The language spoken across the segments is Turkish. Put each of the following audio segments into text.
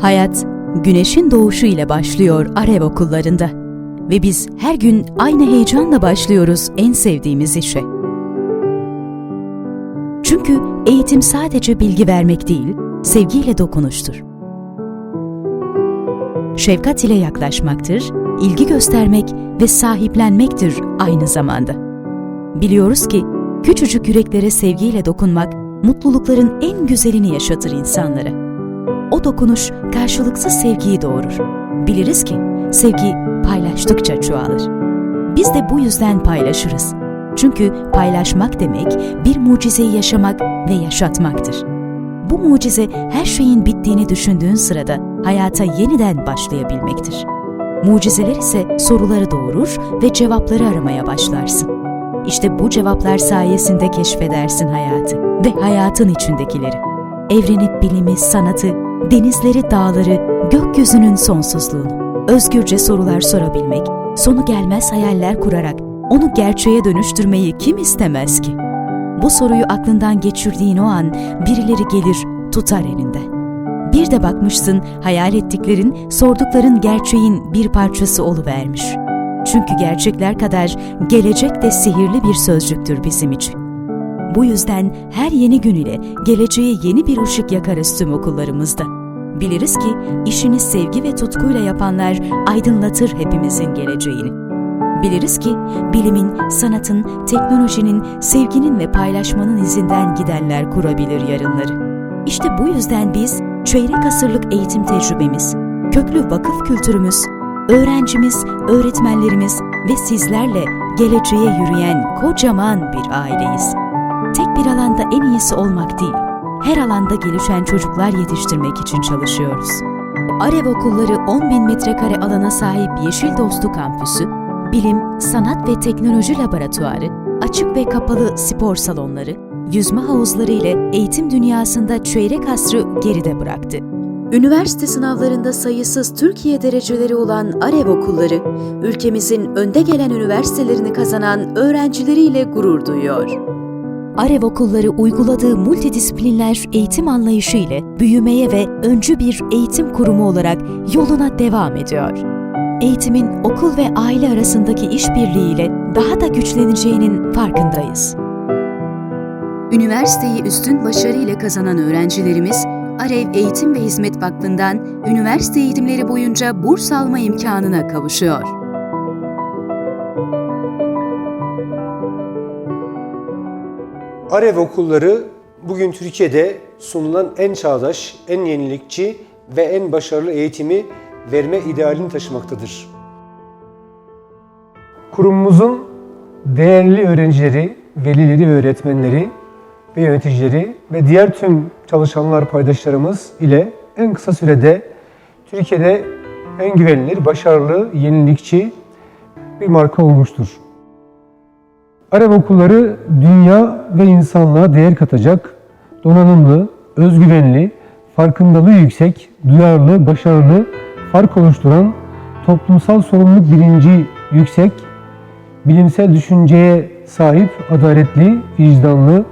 Hayat, güneşin doğuşu ile başlıyor Arev okullarında. Ve biz her gün aynı heyecanla başlıyoruz en sevdiğimiz işe. Çünkü eğitim sadece bilgi vermek değil, sevgiyle dokunuştur. Şefkat ile yaklaşmaktır, ilgi göstermek ve sahiplenmektir aynı zamanda. Biliyoruz ki küçücük yüreklere sevgiyle dokunmak, mutlulukların en güzelini yaşatır insanlara. O dokunuş karşılıksız sevgiyi doğurur. Biliriz ki sevgi paylaştıkça çoğalır. Biz de bu yüzden paylaşırız. Çünkü paylaşmak demek bir mucizeyi yaşamak ve yaşatmaktır. Bu mucize her şeyin bittiğini düşündüğün sırada hayata yeniden başlayabilmektir. Mucizeler ise soruları doğurur ve cevapları aramaya başlarsın. İşte bu cevaplar sayesinde keşfedersin hayatı ve hayatın içindekileri. Evreni, bilimi, sanatı, denizleri, dağları, gökyüzünün sonsuzluğunu. Özgürce sorular sorabilmek, sonu gelmez hayaller kurarak onu gerçeğe dönüştürmeyi kim istemez ki? Bu soruyu aklından geçirdiğin o an birileri gelir, tutar elinde. Bir de bakmışsın hayal ettiklerin, sordukların gerçeğin bir parçası oluvermiş. Çünkü gerçekler kadar gelecek de sihirli bir sözcüktür bizim için. Bu yüzden her yeni gün ile geleceğe yeni bir ışık yakarız tüm okullarımızda. Biliriz ki işini sevgi ve tutkuyla yapanlar aydınlatır hepimizin geleceğini. Biliriz ki bilimin, sanatın, teknolojinin, sevginin ve paylaşmanın izinden gidenler kurabilir yarınları. İşte bu yüzden biz çeyrek asırlık eğitim tecrübemiz, köklü vakıf kültürümüz, öğrencimiz, öğretmenlerimiz ve sizlerle geleceğe yürüyen kocaman bir aileyiz. Tek bir alanda en iyisi olmak değil, her alanda gelişen çocuklar yetiştirmek için çalışıyoruz. Arev Okulları 10 bin metrekare alana sahip Yeşil Dostu Kampüsü, bilim, sanat ve teknoloji laboratuvarı, açık ve kapalı spor salonları, yüzme havuzları ile eğitim dünyasında çeyrek asrı geride bıraktı. Üniversite sınavlarında sayısız Türkiye dereceleri olan Arev Okulları, ülkemizin önde gelen üniversitelerini kazanan öğrencileriyle gurur duyuyor. Arev Okulları uyguladığı multidisiplinler eğitim anlayışı ile büyümeye ve öncü bir eğitim kurumu olarak yoluna devam ediyor. Eğitimin okul ve aile arasındaki işbirliğiyle daha da güçleneceğinin farkındayız. Üniversiteyi üstün başarıyla kazanan öğrencilerimiz, Arev Eğitim ve Hizmet Vakfı'ndan üniversite eğitimleri boyunca burs alma imkanına kavuşuyor. Arev okulları bugün Türkiye'de sunulan en çağdaş, en yenilikçi ve en başarılı eğitimi verme idealini taşımaktadır. Kurumumuzun değerli öğrencileri, velileri ve öğretmenleri ve yöneticileri ve diğer tüm çalışanlar paydaşlarımız ile en kısa sürede Türkiye'de en güvenilir, başarılı, yenilikçi bir marka olmuştur. Arap okulları dünya ve insanlığa değer katacak, donanımlı, özgüvenli, farkındalığı yüksek, duyarlı, başarılı, fark oluşturan, toplumsal sorumluluk bilinci yüksek, bilimsel düşünceye sahip, adaletli, vicdanlı,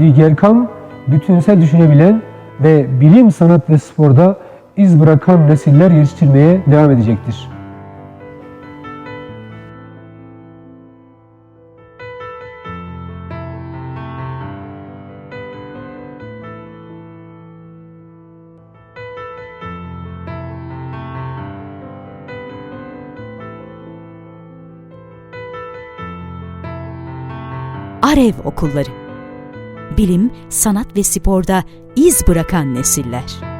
ligerkam, bütünsel düşünebilen ve bilim, sanat ve sporda iz bırakan nesiller yetiştirmeye devam edecektir. Arev Okulları Bilim, sanat ve sporda iz bırakan nesiller.